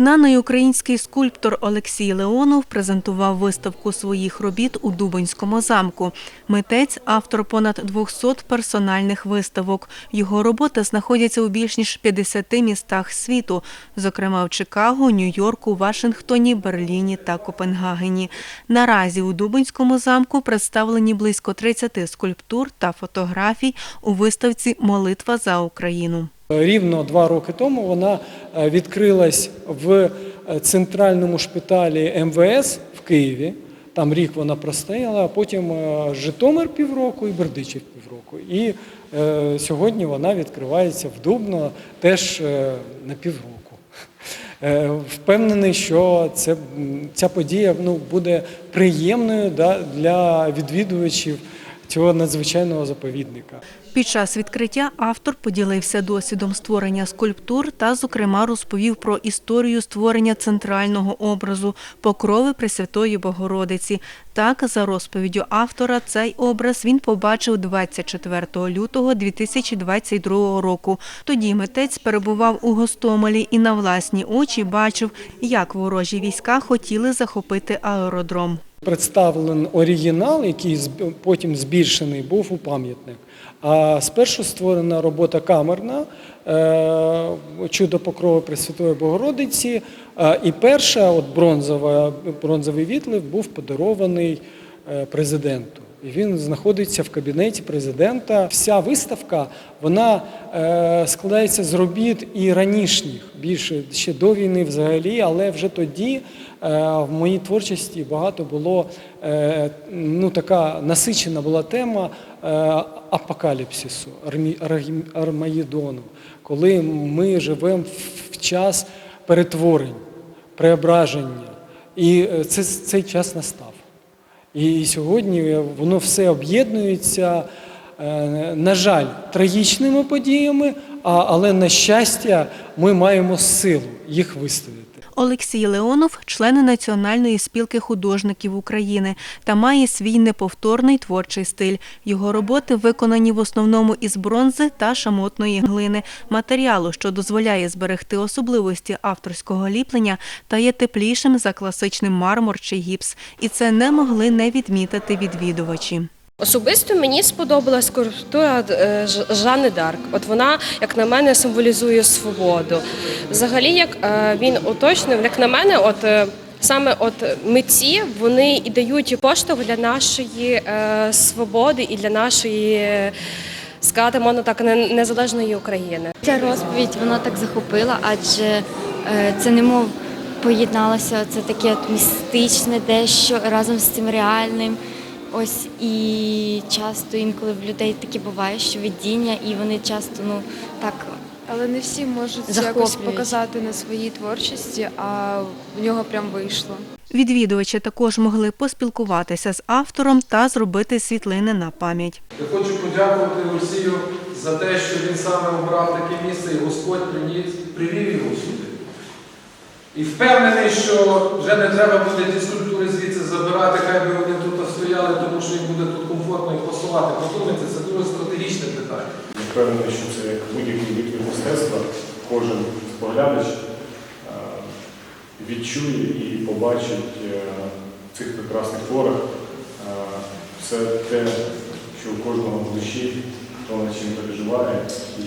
Знаний український скульптор Олексій Леонов презентував виставку своїх робіт у Дубинському замку. Митець автор понад 200 персональних виставок. Його роботи знаходяться у більш ніж 50 містах світу, зокрема в Чикаго, Нью-Йорку, Вашингтоні, Берліні та Копенгагені. Наразі у Дубинському замку представлені близько 30 скульптур та фотографій у виставці Молитва за Україну. Рівно два роки тому вона е, відкрилась в е, центральному шпиталі МВС в Києві. Там рік вона простояла, а потім е, Житомир півроку і Бердичів півроку. І е, сьогодні вона відкривається в Дубно теж е, на півроку. Е, Впевнений, що це, ця подія ну, буде приємною да, для відвідувачів цього надзвичайного заповідника. Під час відкриття автор поділився досвідом створення скульптур та, зокрема, розповів про історію створення центрального образу покрови Пресвятої Богородиці. Так, за розповіддю автора, цей образ він побачив 24 лютого 2022 року. Тоді митець перебував у Гостомелі і на власні очі бачив, як ворожі війська хотіли захопити аеродром. Представлений оригінал, який потім збільшений, був у пам'ятник. А спершу створена робота камерна е, чудо покрови Пресвятої Богородиці. Е, І перша, от бронзова, бронзовий відлив, був подарований е, президенту. І він знаходиться в кабінеті президента. Вся виставка вона е, складається з робіт і ранішніх, більше ще до війни взагалі, але вже тоді е, в моїй творчості багато було е, ну, така насичена була тема е, апокаліпсису, Армі- Армагеддону, коли ми живемо в час перетворень, преображення. І е, це, цей час настав. І сьогодні воно все об'єднується, е, на жаль, трагічними подіями, але на щастя, ми маємо силу їх виставити. Олексій Леонов член Національної спілки художників України та має свій неповторний творчий стиль. Його роботи виконані в основному із бронзи та шамотної глини, матеріалу, що дозволяє зберегти особливості авторського ліплення та є теплішим за класичним мармур чи гіпс. І це не могли не відмітити відвідувачі. Особисто мені сподобалась скульптура е, Жанни Дарк. От вона, як на мене, символізує свободу. Взагалі, як е, він уточнив, як на мене, от е, саме от митці вони і дають поштовх для нашої свободи і для нашої. Сказати, можна так, незалежної України. Ця розповідь вона так захопила, адже це немов поєдналося це таке от містичне дещо разом з цим реальним. Ось і часто інколи в людей таке буває, що видіння, і вони часто ну так Але не всі можуть це якось показати на своїй творчості, а в нього прям вийшло. Відвідувачі також могли поспілкуватися з автором та зробити світлини на пам'ять. Я хочу подякувати Олексію за те, що він саме обрав таке місце і Господь приніс, привів його сюди. І впевнений, що вже не треба буде ті скульптури звідси забирати, хай би тому що їм буде тут комфортно їх посувати. Подумайте, це дуже стратегічне питання. Я впевнений, що це як будь-який вид мистецтва, кожен споглядач е, відчує і побачить е, в цих прекрасних творах е, все те, що у кожного в душі, хто над чим переживає і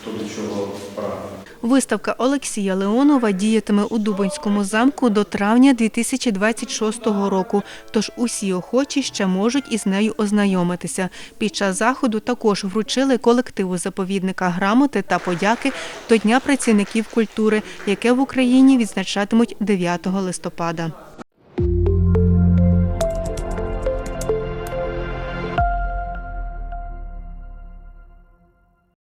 хто до чого прагне. Виставка Олексія Леонова діятиме у Дубинському замку до травня 2026 року. Тож усі охочі ще можуть із нею ознайомитися. Під час заходу також вручили колективу заповідника грамоти та подяки до Дня працівників культури, яке в Україні відзначатимуть 9 листопада.